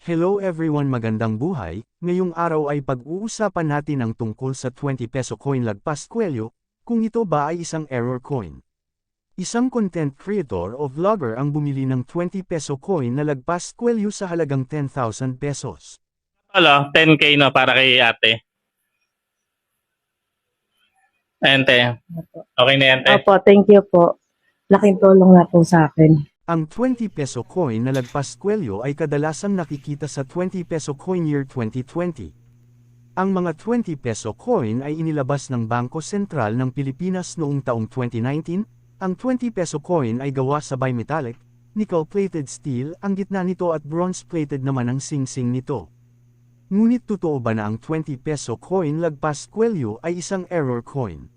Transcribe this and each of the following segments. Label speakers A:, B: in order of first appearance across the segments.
A: Hello everyone magandang buhay, ngayong araw ay pag-uusapan natin ang tungkol sa 20 peso coin lagpas kwelyo, kung ito ba ay isang error coin. Isang content creator o vlogger ang bumili ng 20 peso coin na lagpas kwelyo sa halagang 10,000 pesos.
B: Alo, 10k no para kay ate. Ente. Okay na yan, te.
C: Opo, thank you po. Laking tulong na po sa akin.
A: Ang 20 peso coin na lagpas kwelyo ay kadalasang nakikita sa 20 peso coin year 2020. Ang mga 20 peso coin ay inilabas ng Bangko Sentral ng Pilipinas noong taong 2019. Ang 20 peso coin ay gawa sa bimetallic, nickel-plated steel ang gitna nito at bronze-plated naman ang sing-sing nito. Ngunit totoo ba na ang 20 peso coin lagpas kwelyo ay isang error coin?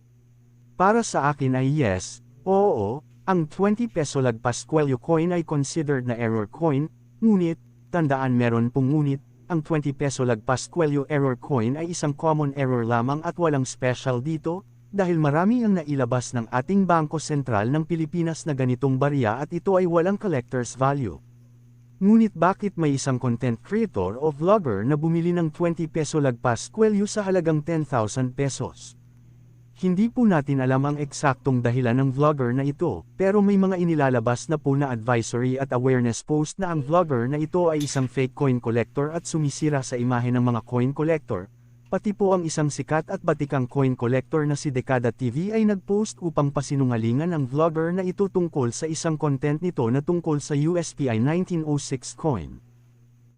A: Para sa akin ay yes, oo, ang 20 peso lagpas kwelyo coin ay considered na error coin, ngunit, tandaan meron pong ngunit, ang 20 peso lagpas kwelyo error coin ay isang common error lamang at walang special dito, dahil marami ang nailabas ng ating Bangko Sentral ng Pilipinas na ganitong barya at ito ay walang collector's value. Ngunit bakit may isang content creator o vlogger na bumili ng 20 peso lagpas kwelyo sa halagang 10,000 pesos? Hindi po natin alam ang eksaktong dahilan ng vlogger na ito, pero may mga inilalabas na po na advisory at awareness post na ang vlogger na ito ay isang fake coin collector at sumisira sa imahe ng mga coin collector. Pati po ang isang sikat at batikang coin collector na si Dekada TV ay nagpost upang pasinungalingan ang vlogger na ito tungkol sa isang content nito na tungkol sa USPI 1906 coin.